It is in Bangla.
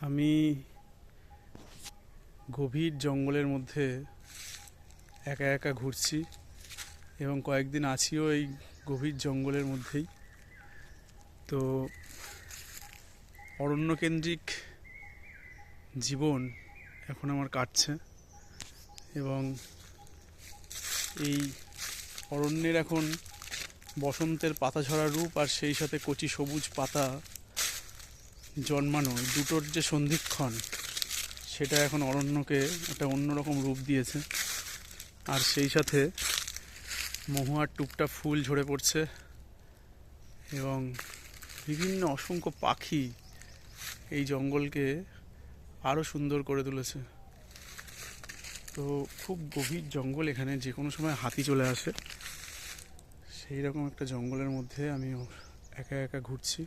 আমি গভীর জঙ্গলের মধ্যে একা একা ঘুরছি এবং কয়েকদিন আছিও এই গভীর জঙ্গলের মধ্যেই। তো অরণ্যকেন্দ্রিক জীবন এখন আমার কাটছে এবং এই অরণ্যের এখন বসন্তের পাতা ঝরা রূপ আর সেই সাথে কচি সবুজ পাতা জন্মানো দুটোর যে সন্ধিক্ষণ, সেটা এখন অরণ্যকে একটা অন্যরকম রূপ দিয়েছে। আর সেই সাথে মহুয়ার টুকটা ফুল ঝরে পড়ছে এবং বিভিন্ন অসংখ্য পাখি এই জঙ্গলকে আরও সুন্দর করে তুলেছে। তো খুব গভীর জঙ্গল এখানে, যে কোনো সময় হাতি চলে আসে। সেই রকম একটা জঙ্গলের মধ্যে আমি একা একা ঘুরছি।